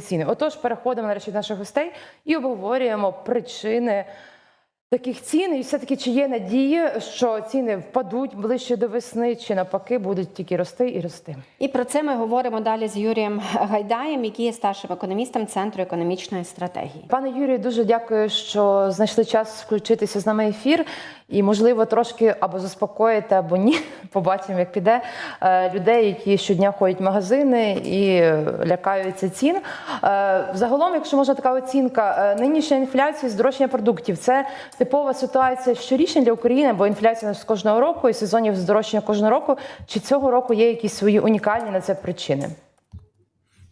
ціни. Отож, переходимо нарешті до наших гостей і обговорюємо причини таких цін. І все-таки чи є надії, що ціни впадуть ближче до весни, чи навпаки будуть тільки рости і рости. І про це ми говоримо далі з Юрієм Гайдаєм, який є старшим економістом Центру економічної стратегії. Пане Юрію, дуже дякую, що знайшли час включитися з нами ефір. І, можливо, трошки або заспокоїти, або ні. Побачимо, як піде е, людей, які щодня ходять в магазини і лякаються цін. Е, Загалом, якщо можна така оцінка, е, нинішня інфляція, здорожчання продуктів це типова ситуація щорічна для України, бо інфляція з кожного року і сезонів здорожчання кожного року. Чи цього року є якісь свої унікальні на це причини?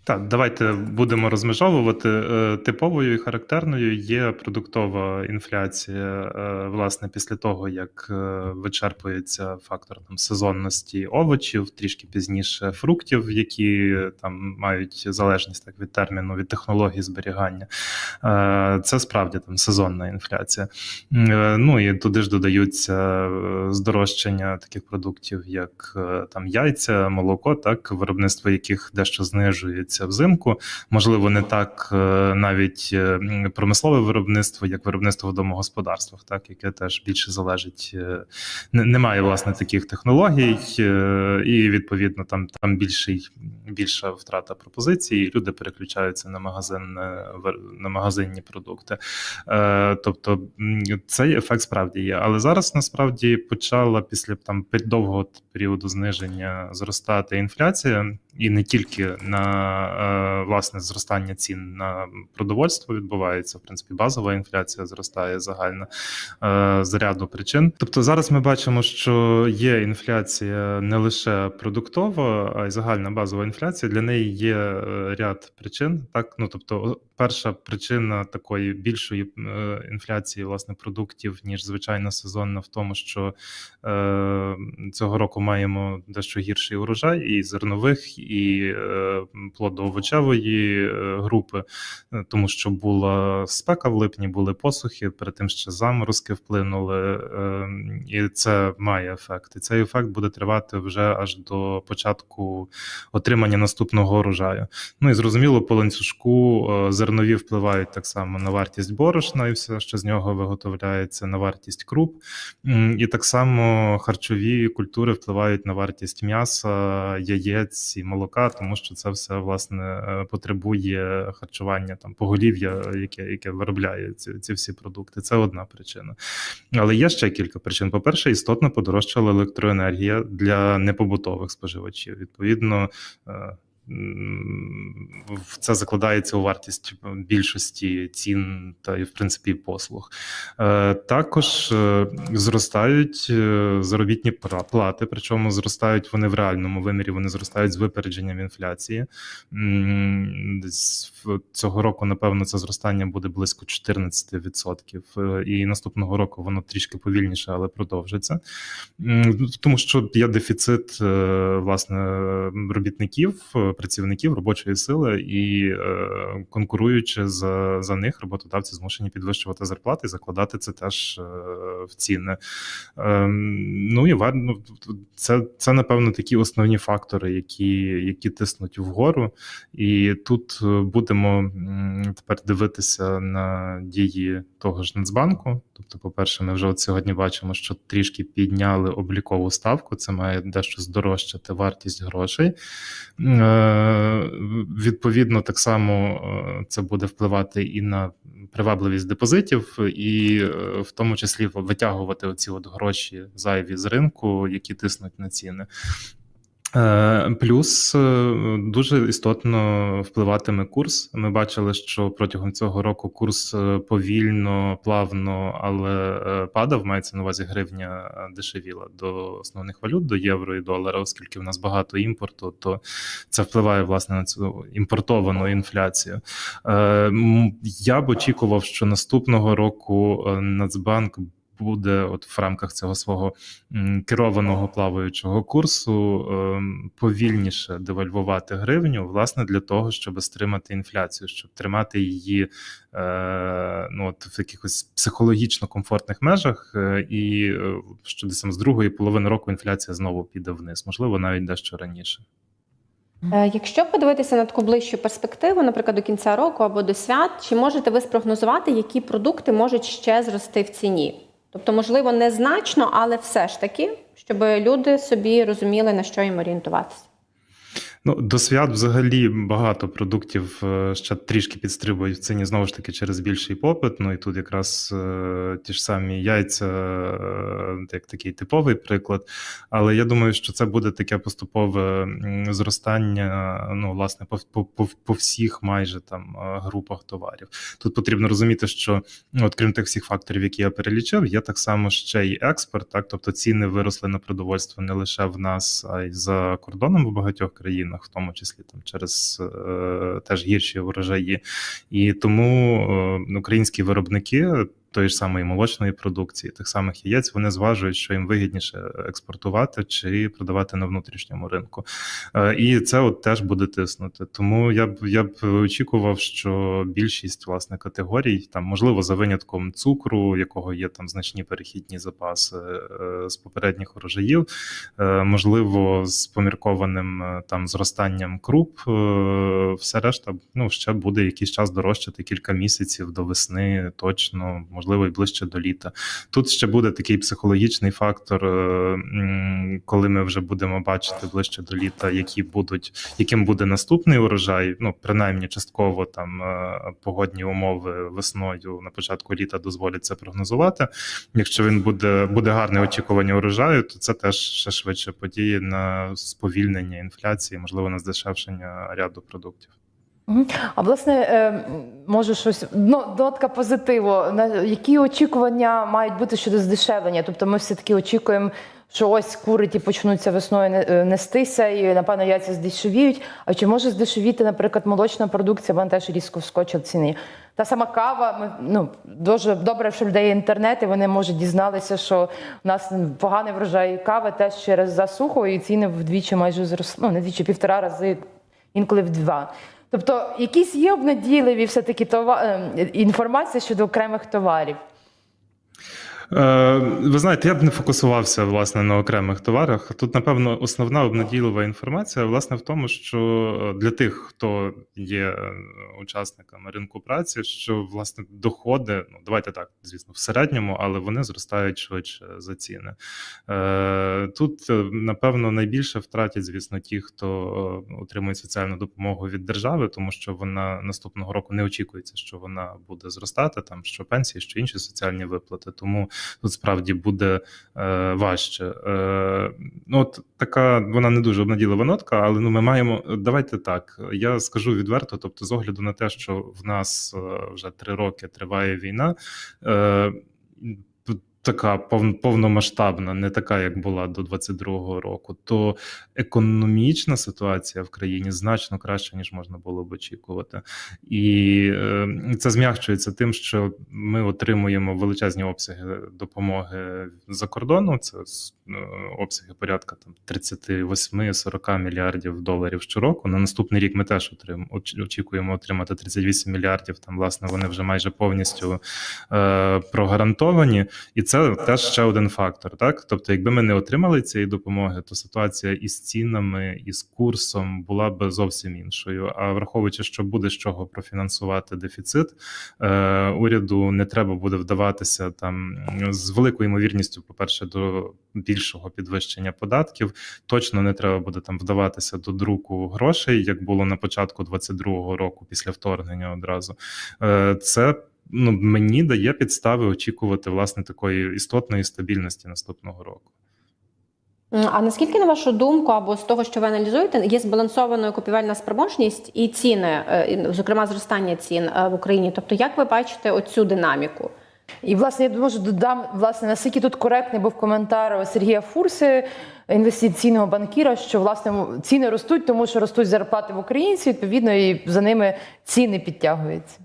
Так, давайте будемо розмежовувати. Е, Типовою і характерною є продуктова інфляція, е, власне, після того, як е, вичерпується фактор там сезонності овочів, трішки пізніше фруктів, які там мають залежність так від терміну, від технології зберігання. Це справді там сезонна інфляція. Ну і туди ж додаються здорожчання таких продуктів, як там яйця, молоко, так виробництво яких дещо знижується взимку. Можливо, не так е, навіть е, промислове виробництво, як виробництво в домогосподарствах, так яке теж більше залежить. е, Немає власне таких технологій, і відповідно там там більший більша втрата пропозицій. Люди переключаються на магазин на магазинні продукти. Тобто цей ефект справді є. Але зараз насправді почала після там довгого періоду зниження зростати інфляція, і не тільки на е, власне зростання цін на продовольство відбувається. В принципі, базова інфляція зростає загальна е, з ряду причин. Тобто зараз ми бачимо, що є інфляція не лише продуктова, а й загальна базова інфляція. Для неї є е, ряд причин. Так, ну тобто, перша причина такої більшої е, інфляції власне продуктів ніж звичайна сезонна, в тому, що е, цього року маємо дещо гірший урожай і зернових, і е, плодоовочевої е, групи, е, тому що була спека в липні, були посухи, перед тим ще заморозки вплинули, е, і це має ефект. І цей ефект буде тривати вже аж до початку отримання наступного урожаю. Ну і зрозуміло, по ланцюжку е, зернові впливають так само на вартість борошна і все, що з нього виготовляється, на вартість круп. І так само харчові культури впливають на вартість м'яса, яєць і молока, тому що це все власне е, потребує харчування там поголів'я, яке, яке виробляє ці, ці всі продукти. Це одна причина. Але є ще кілька причин. По-перше, істотно подорожчала електроенергія для непобутових споживачів. Відповідно. В це закладається у вартість більшості цін та і в принципі послуг. Е, Також е, зростають е, заробітні плати, причому зростають вони в реальному вимірі, вони зростають з випередженням інфляції. Цього року, напевно, це зростання буде близько 14%. Е, І наступного року воно трішки повільніше, але продовжиться. Тому що є дефіцит власне робітників, працівників робочої сили, і е, конкуруючи за, за них, роботодавці змушені підвищувати зарплати і закладати це теж е, в ціни. Ем, Ну і ну, це, це напевно такі основні фактори, які, які тиснуть вгору. І тут е, будемо тепер дивитися на дії того ж Нацбанку. Тобто, по-перше, ми вже от сьогодні бачимо, що трішки підняли облікову ставку. Це має дещо здорожчати вартість грошей. Відповідно, так само е, це буде впливати і на привабливість депозитів, і е, в тому числі витягувати оці от гроші зайві з ринку, які тиснуть на ціни. Е, Плюс е, дуже істотно впливатиме курс. Ми бачили, що протягом цього року курс е, повільно, плавно, але падав. Мається на увазі гривня дешевіла до основних валют, до євро і долара, оскільки в нас багато імпорту, то це впливає власне на цю імпортовану інфляцію. Я б очікував, що наступного року Нацбанк буде от в рамках цього свого керованого плаваючого курсу ем, повільніше девальвувати гривню, власне, для того, щоб стримати інфляцію, щоб тримати її е, ну, от в якихось психологічно комфортних межах, е, і е, що десь там з другої половини року інфляція знову піде вниз, можливо, навіть дещо раніше. Якщо подивитися на таку ближчу перспективу, наприклад, до кінця року або до свят, чи можете ви спрогнозувати, які продукти можуть ще зрости в ціні? Тобто, можливо, незначно, але все ж таки, щоб люди собі розуміли, на що їм орієнтуватися. Ну, до свят взагалі багато продуктів е, ще трішки підстрибують в ціні знову ж таки через більший попит. Ну і тут якраз е, ті ж самі яйця, е, як такий типовий приклад. Але я думаю, що це буде таке поступове зростання, ну, власне, по, по, по, всіх майже там е, групах товарів. Тут потрібно розуміти, що ну, от крім тих всіх факторів, які я перелічив, є так само ще й експорт, так тобто ціни виросли на продовольство не лише в нас, а й за кордоном в багатьох країнах, в тому числі там через е, теж гірші врожаї. І тому е, українські виробники. Тої ж самої молочної продукції, тих самих яєць, вони зважують, що їм вигідніше експортувати чи продавати на внутрішньому ринку. Е, І це от теж буде тиснути. Тому я б я б очікував, що більшість власне категорій, там можливо за винятком цукру, якого є там значні перехідні запаси е, з попередніх урожаїв, е, можливо, з поміркованим там зростанням круп, все решта ну ще буде якийсь час дорожчати кілька місяців до весни, точно, можливо, і ближче до літа. Тут ще буде такий психологічний фактор, е, коли ми вже будемо бачити ближче до літа, які будуть, яким буде наступний урожай. Ну, принаймні, частково там е, погодні умови весною на початку літа дозволять це прогнозувати. Якщо він буде, буде гарне очікування урожаю, то це теж ще швидше подіє на сповільнення інфляції, можливо, на здешевшення ряду продуктів. А власне, е, може щось ну, нотка позитиву. Які очікування мають бути щодо здешевлення? Тобто, ми все таки очікуємо, що ось кури ті почнуться весною е, нестися, і напевно яйця здешевіють. А чи може здешевіти, наприклад, молочна продукція? Вона теж різко вскочила в ціні. Та сама кава. Ми ну дуже добре, що людей інтернет, і вони може дізналися, що у нас поганий врожай кави теж через засуху, і ціни вдвічі майже зросли. Ну не вдвічі, півтора рази, інколи в два. Тобто, якісь є обнадійливі все-таки това... е, інформація щодо окремих товарів. Е, Ви знаєте, я б не фокусувався власне на окремих товарах. Тут, напевно, основна обнадійлива інформація власне в тому, що е, для тих, хто є е, учасниками ринку праці, що власне доходи, ну давайте так, звісно, в середньому, але вони зростають швидше за ціни. Тут, напевно, найбільше втратять, звісно, ті, хто отримує соціальну допомогу від держави, тому що вона наступного року не очікується, що вона буде зростати, там що пенсії, що інші соціальні виплати. Тому тут справді буде е, важче. Е, ну, от така вона не дуже обнаділива нотка, але ну ми маємо. Давайте так. Я скажу відверто, тобто, з огляду на те, що в нас е, вже три роки триває війна. Е, Така повномасштабна, не така, як була до 22-го року, то економічна ситуація в країні значно краще, ніж можна було б очікувати, і е, це змягчується тим, що ми отримуємо величезні обсяги допомоги за кордону. Це е, обсяги порядка там 38-40 мільярдів доларів щороку. На наступний рік ми теж отрим, очікуємо отримати 38 мільярдів. Там власне вони вже майже повністю е, прогарантовані. І це теж ще один фактор. Так, тобто, якби ми не отримали цієї допомоги, то ситуація із цінами і з курсом була б зовсім іншою. А враховуючи, що буде з чого профінансувати дефіцит, е, уряду не треба буде вдаватися там з великою ймовірністю, по-перше, до більшого підвищення податків. Точно не треба буде там вдаватися до друку грошей, як було на початку 22-го року після вторгнення одразу. Е, Це ну, мені дає підстави очікувати власне такої істотної стабільності наступного року. А наскільки, на вашу думку, або з того, що ви аналізуєте, є збалансованою купівельна спроможність і ціни, е, зокрема зростання цін е, в Україні? Тобто, як ви бачите оцю динаміку? І власне я можу додам власне наскільки тут коректний був коментар Сергія Фурси, інвестиційного банкіра, що власне ціни ростуть, тому що ростуть зарплати в українців, відповідно, і за ними ціни підтягуються.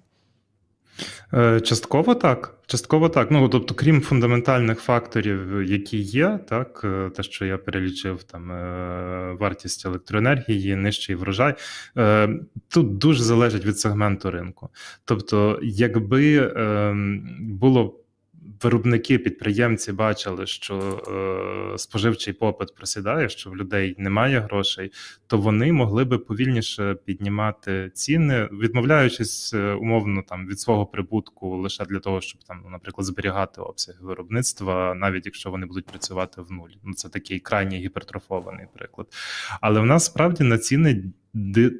Е, Частково так. Частково так. Ну тобто, крім фундаментальних факторів, які є, так е, те, що я перелічив, там е, вартість електроенергії, нижчий врожай, тут дуже залежить від сегменту ринку. Тобто, якби ем, було виробники, підприємці бачили, що е, споживчий попит просідає, що в людей немає грошей, то вони могли би повільніше піднімати ціни, відмовляючись е, умовно там від свого прибутку лише для того, щоб там, ну, наприклад, зберігати обсяги виробництва, навіть якщо вони будуть працювати в нуль. Ну це такий крайній гіпертрофований приклад. Але в нас справді на ціни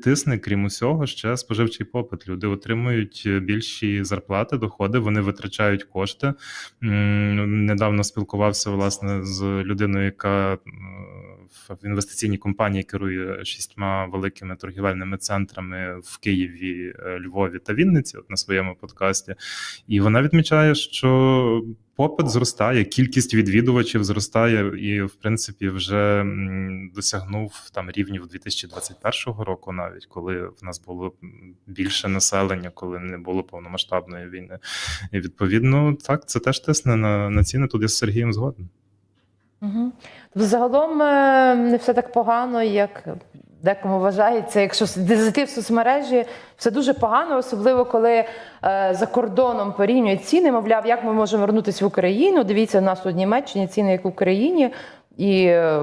тисне, крім усього, ще споживчий попит. Люди отримують е, більші зарплати, доходи, вони витрачають кошти. Недавно спілкувався власне з людиною, яка в інвестиційній компанії керує шістьма великими торгівельними центрами в Києві, е, Львові та Вінниці, от на своєму подкасті. І вона відмічає, що попит зростає, кількість відвідувачів зростає, і, в принципі, вже досягнув там рівнів 2021 року, навіть коли в нас було більше населення, коли не було повномасштабної війни. І відповідно, так, це теж тисне на, на ціни. Тут я з Сергієм згоден. Угу. Загалом е, не все так погано, як декому вважається. Якщо зайти в соцмережі, все дуже погано, особливо коли е, за кордоном порівнюють ціни. Мовляв, як ми можемо вернутися в Україну? Дивіться, у нас в Німеччині ціни, як в Україні. І е,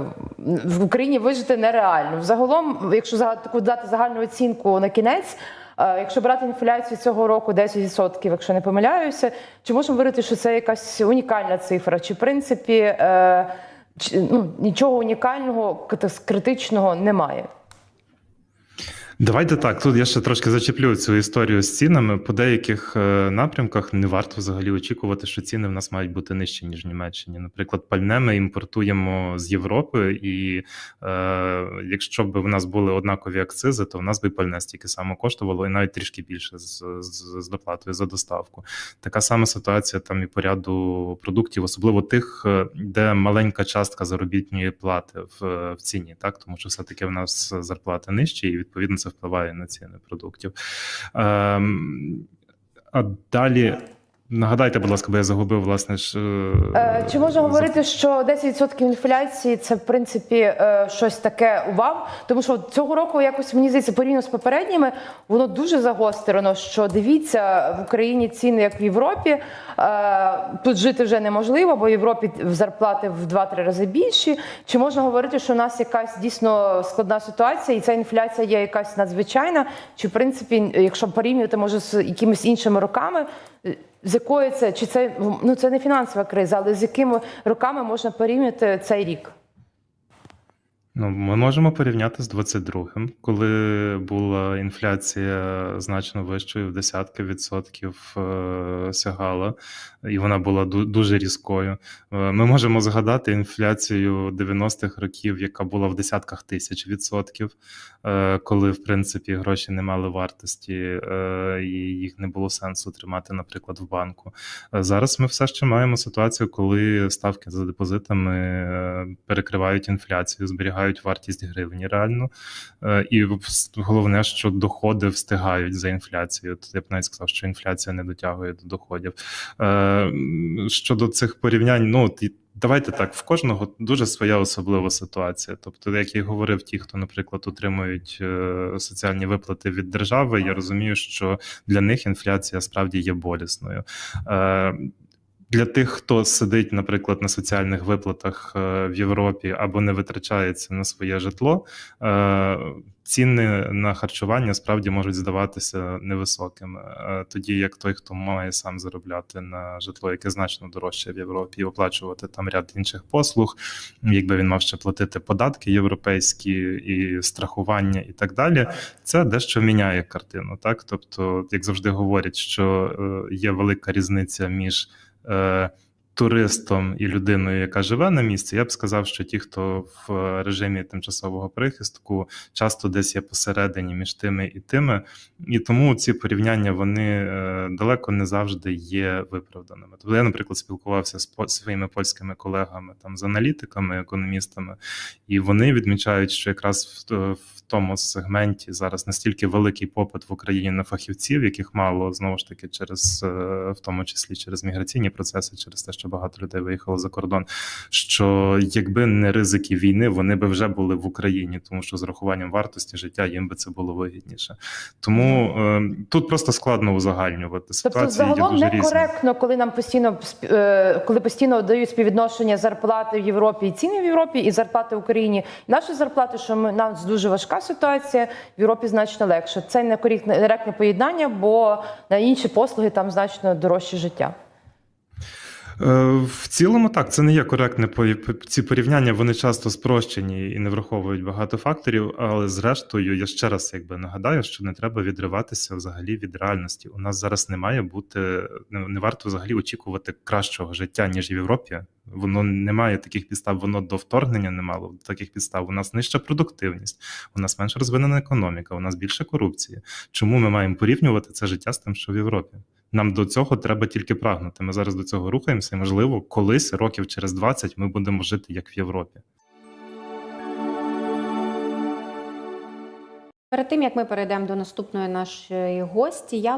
в Україні вижити нереально. Взагалом, якщо таку дати загальну оцінку на кінець, е, якщо брати інфляцію цього року 10%, якщо не помиляюся, чи можемо говорити, що це якась унікальна цифра? Чи в принципі ну, нічого унікального, критичного немає? Давайте так. Тут я ще трошки зачеплю цю історію з цінами. По деяких е, напрямках не варто взагалі очікувати, що ціни в нас мають бути нижчі, ніж в Німеччині. Наприклад, пальне ми імпортуємо з Європи, і е, якщо б в нас були однакові акцизи, то в нас би пальне стільки само коштувало, і навіть трішки більше з, з, з доплатою за доставку. Така сама ситуація там і по ряду продуктів, особливо тих, е, де маленька частка заробітної плати в, в ціні, так тому що все-таки в нас зарплати нижчі, і відповідно це впливає на ціни продуктів. Ем, а далі. Нагадайте, будь ласка, бо я загубив власне ж. Е, Чи можна говорити, що 10% інфляції це в принципі е, щось таке вау? Тому що цього року якось мені здається, порівняно з попередніми, воно дуже загострено. Що дивіться в Україні ціни, як в Європі. Е, Тут жити вже неможливо, бо в Європі зарплати в 2-3 рази більші. Чи можна говорити, що у нас якась дійсно складна ситуація, і ця інфляція є якась надзвичайна? Чи в принципі, якщо порівнювати може з якимись іншими роками? З якої це чи це ну це не фінансова криза, але з якими роками можна порівняти цей рік? Ну, ми можемо порівняти з 22-м, коли була інфляція значно вищою, в десятки відсотків е, сягала, і вона була ду- дуже різкою. Е, Ми можемо згадати інфляцію 90-х років, яка була в десятках тисяч відсотків, е, коли, в принципі, гроші не мали вартості, і їх не було сенсу тримати, наприклад, в банку. Зараз ми все ще маємо ситуацію, коли ставки за депозитами перекривають інфляцію, зберігають вартість гривні реально. Е, І головне, що доходи встигають за інфляцією. Тут я б навіть сказав, що інфляція не дотягує до доходів. Е, Щодо цих порівнянь, ну Давайте так, в кожного дуже своя особлива ситуація. Тобто, як я говорив, ті, хто, наприклад, отримують е, соціальні виплати від держави, я розумію, що для них інфляція справді є болісною. Для тих, хто сидить, наприклад, на соціальних виплатах е, в Європі або не витрачається на своє житло, е, ціни на харчування справді можуть здаватися невисокими. Е, Тоді як той, хто має сам заробляти на житло, яке значно дорожче в Європі, і оплачувати там ряд інших послуг, якби він мав ще платити податки європейські і страхування, і так далі, це дещо міняє картину. Так, тобто, як завжди говорять, що є велика різниця між е, туристом і людиною, яка живе на місці, я б сказав, що ті, хто в режимі тимчасового прихистку, часто десь є посередині між тими і тими, і тому ці порівняння вони е, далеко не завжди є виправданими. Тобто я, наприклад, спілкувався з своїми польськими колегами там з аналітиками, економістами, і вони відмічають, що якраз в, в тому сегменті зараз настільки великий попит в Україні на фахівців, яких мало знову ж таки через е, в тому числі через міграційні процеси, через те, що багато людей виїхало за кордон. Що якби не ризики війни, вони би вже були в Україні, тому що з рахуванням вартості життя їм би це було вигідніше. Тому е, тут просто складно узагальнювати Тобто, загалом некоректно, коли нам постійно е, коли постійно дають співвідношення зарплати в Європі і ціни в Європі, і зарплати в Україні. Наші зарплати, що ми нам дуже важка ситуація, в Європі значно легше. Це не коректне поєднання, бо на інші послуги там значно дорожче життя. Е, В цілому так, це не є коректне ці порівняння. Вони часто спрощені і не враховують багато факторів. Але зрештою, я ще раз якби нагадаю, що не треба відриватися взагалі від реальності. У нас зараз не має бути не варто взагалі очікувати кращого життя ніж в Європі. Воно не має таких підстав. Воно до вторгнення не мало таких підстав. У нас нижча продуктивність, у нас менш розвинена економіка, у нас більше корупції. Чому ми маємо порівнювати це життя з тим, що в Європі? Нам до цього треба тільки прагнути. Ми зараз до цього рухаємося, і можливо, колись років через 20 ми будемо жити як в Європі. Перед тим як ми перейдемо до наступної нашої гості, я